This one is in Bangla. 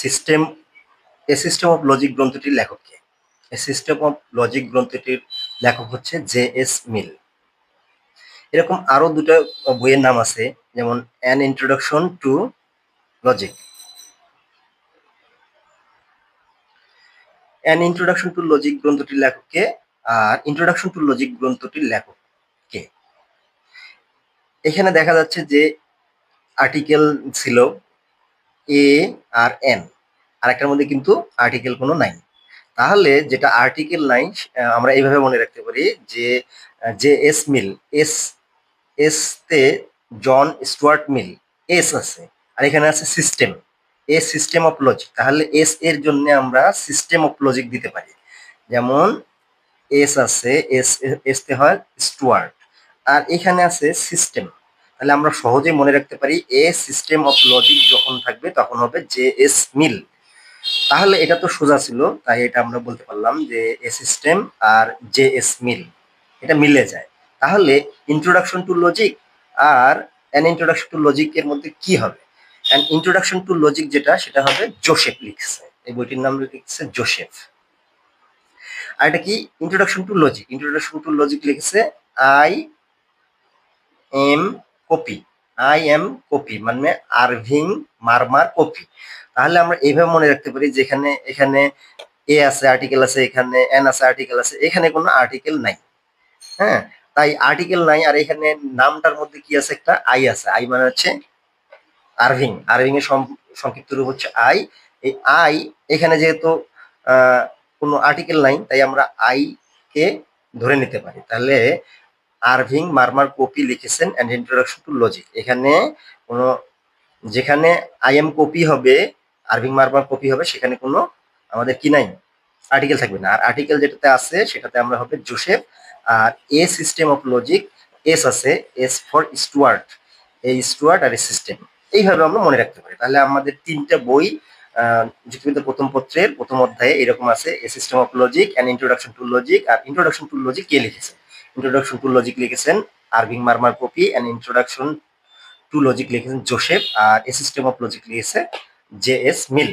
System a system of logic গ্রন্থটির লেখক কে? এ সিস্টেম অফ লজিক গ্রন্থটির লেখক হচ্ছে জে এস মিল। এরকম আরও দুটো বইয়ের নাম আছে, যেমন an introduction to logic an introduction to logic গ্রন্থটির লেখক কে? আর ইন্ট্রোডাকশন টু লজিক গ্রন্থটির লেখক কে? এখানে দেখা যাচ্ছে যে আর্টিকেল ছিল এ আর এন আর একটার মধ্যে কিন্তু আর্টিকেল কোনো নাই। তাহলে যেটা আর্টিকেল নাই আমরা এইভাবে মনে রাখতে পারি যে যে এস মিল এস এস তে জন স্টুয়ার্ট মিল এস আছে। আর এখানে আছে system a system of logic তাহলে এস এর জন্য আমরা সিস্টেম অফ লজিক দিতে পারি। যেমন এস আছে এস এস তে হয় স্টুয়ার্ট আর এখানে আছে সিস্টেম তাহলে আমরা সহজেই মনে রাখতে পারি এ সিস্টেম অফ লজিক যখন থাকবে তখন হবে জে এস মিল। তাহলে এটা তো সোজা ছিল, তাই এটা আমরা বলতে পারলাম যে এ সিস্টেম আর জে এস মিল, এটা মিলে যায়। তাহলে ইন্ট্রোডাকশন টু লজিক আর অ্যান ইন্ট্রোডাকশন টু লজিক এর মধ্যে কি হবে? অ্যান ইন্ট্রোডাকশন টু লজিক যেটা, সেটা হবে জোসেফ লিখছে। এই বইটির নাম লিখছে জোসেফ আর এটা কি? Introduction to logic introduction to logic লিখেছে I M Copi. I M Copi মানে আরভিং মারমার কপি। তাহলে আমরা এইভাবে মনে রাখতে পারি যে এখানে এ আছে আর্টিকেল আছে, এখানে এন আছে আর্টিকেল আছে, এখানে কোনো আর্টিকেল নাই। হ্যাঁ? তাই আর্টিকেল নাই আর এখানে নামটার মধ্যে কি আছে একটা? আই আছে। আই মানে হচ্ছে আরভিং আরভিং এর সংক্ষিপ্ত রূপ হচ্ছে আই এই আই এখানে যেহেতু কোনো আর্টিকেল নাই, তাই আমরা আই কে ধরে নিতে পারি। তাহলে আরভিং মারমার কপি লিখেছেন অ্যান্ড ইন্ট্রোডাকশন টু লজিক এখানে কোনো, যেখানে আই এম কপি হবে, আরভিং মারমার কপি হবে, সেখানে কোনো আমাদের কি নাই? আর্টিকেল থাকবে না। আর আর্টিকেল যেটাতে আছে, সেটাতে আমরা হবে Joseph R a system of logic S আছে এস ফর স্টুয়ার্ট এই স্টুয়ার্ট আর এ সিস্টেম এইভাবে আমরা মনে রাখতে পারি। তাহলে আমাদের তিনটা বই যুক্তিবিদ্যা প্রথম পত্রের প্রথম অধ্যায়ে এরকম আছে। A system of logic and introduction to logic R introduction to logic কে লিখেছে? ইন্ট্রোডাকশন টু লজিক লিখেছেন Irving Marmer Copi and introduction to logic লিখেছেন জোসেফ, আর এ সিস্টেম অফ লজিক লিখেছে জে এস মিল।